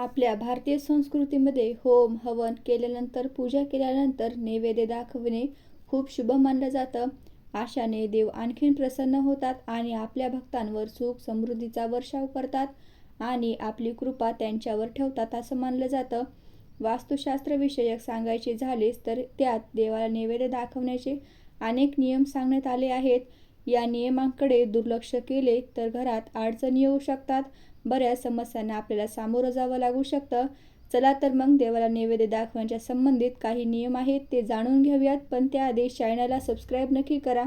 आपल्या भारतीय संस्कृतीमध्ये होम हवन केल्यानंतर पूजा केल्यानंतर नैवेद्य दाखवणे खूप शुभ मानलं जातं. आशाने देव आणखीन प्रसन्न होतात आणि आपल्या भक्तांवर सुख समृद्धीचा वर्षाव करतात आणि आपली कृपा त्यांच्यावर ठेवतात असं मानलं जातं. वास्तुशास्त्रविषयक सांगायचे झालेच तर त्यात देवाला नैवेद्य दाखवण्याचे अनेक नियम सांगण्यात आले आहेत. या नियमांकडे दुर्लक्ष केले तर घरात अडचणी येऊ शकतात. बऱ्याच समस्यांना आपल्याला सामोरं जावं लागू शकतं. चला तर मग देवाला नैवेद्य दाखवण्याच्या संबंधित काही नियम आहेत ते जाणून घेऊयात पण त्याआधी चॅनलला सबस्क्राईब नक्की करा.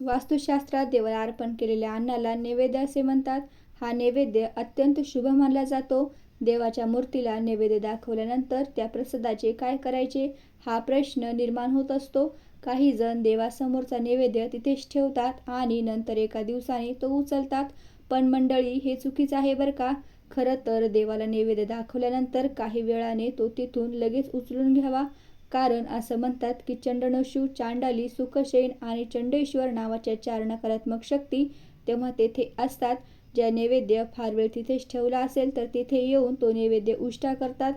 वास्तुशास्त्रात देवाला अर्पण केलेल्या अन्नाला नैवेद्य असे म्हणतात. हा नैवेद्य अत्यंत शुभ मानला जातो. देवाच्या मूर्तीला नैवेद्य दाखवल्यानंतर त्या प्रसादाचे काय करायचे हा प्रश्न निर्माण होत असतो. काही जण देवासमोरचा नैवेद्य तिथेच ठेवतात आणि नंतर एका दिवसाने तो उचलतात. पण मंडळी हे चुकीचं आहे बरं का? खरं तर देवाला नैवेद्य दाखवल्यानंतर काही वेळाने तो तिथून लगेच उचलून घ्यावा. कारण असं म्हणतात की चंडनशू चांडाली सुखशैन आणि चंडेश्वर नावाच्या चार नकारात्मक शक्ती तेव्हा तेथे असतात. ज्या नैवेद्य फार वेळ तिथेच ठेवला असेल तर तिथे येऊन तो नैवेद्य उष्टा करतात.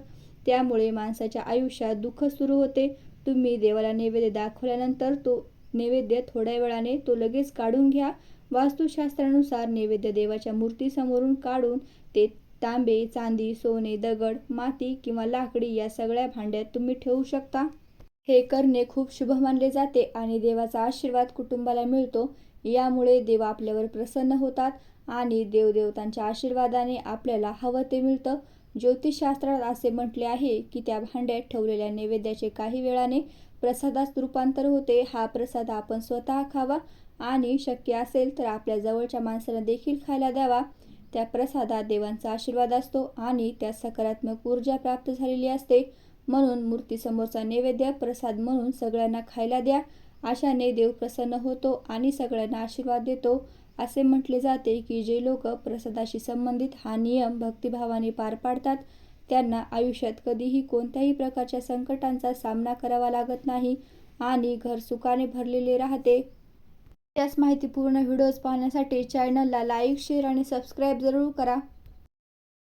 त्यामुळे माणसाच्या आयुष्यात दुःख सुरू होते. तुम्ही देवाला नैवेद्य दाखवल्यानंतर तो नैवेद्य थोड्या वेळाने तो लगेच काढून घ्या. वास्तुशास्त्रानुसार नैवेद्य देवाच्या मूर्तीसमोरून काढून ते तांबे चांदी सोने दगड माती किंवा लाकडी या सगळ्या भांड्यात तुम्ही ठेवू शकता. हे करणे खूप शुभ मानले जाते आणि देवाचा आशीर्वाद कुटुंबाला मिळतो. यामुळे देव आपल्यावर प्रसन्न होतात आणि देवदेवतांच्या आशीर्वादाने आपल्याला हवं ते मिळतं. ज्योतिषशास्त्रात असे म्हटले आहे की त्या भांड्यात ठेवलेल्या नैवेद्याचे काही वेळाने प्रसादात रूपांतर होते. हा प्रसाद आपण स्वतः खावा आणि शक्य असेल तर आपल्या जवळच्या माणसाला देखील खायला द्यावा. त्या प्रसादात देवांचा आशीर्वाद असतो आणि त्यात सकारात्मक ऊर्जा प्राप्त झालेली असते. म्हणून मूर्तीसमोरचा नैवेद्य प्रसाद म्हणून सगळ्यांना खायला द्या. अशाने देव प्रसन्न होतो आणि सगळ्यांना आशीर्वाद देतो. असे म्हटले जाते की जे लोक प्रसादाशी संबंधित हा नियम भक्तिभावाने पार पाडतात त्यांना आयुष्यात कधीही कोणत्याही प्रकारच्या संकटांचा सामना करावा लागत नाही आणि घर सुखाने भरलेले राहते. त्याच माहितीपूर्ण व्हिडिओज पाहण्यासाठी चॅनलला लाईक शेअर आणि सबस्क्राईब जरूर करा.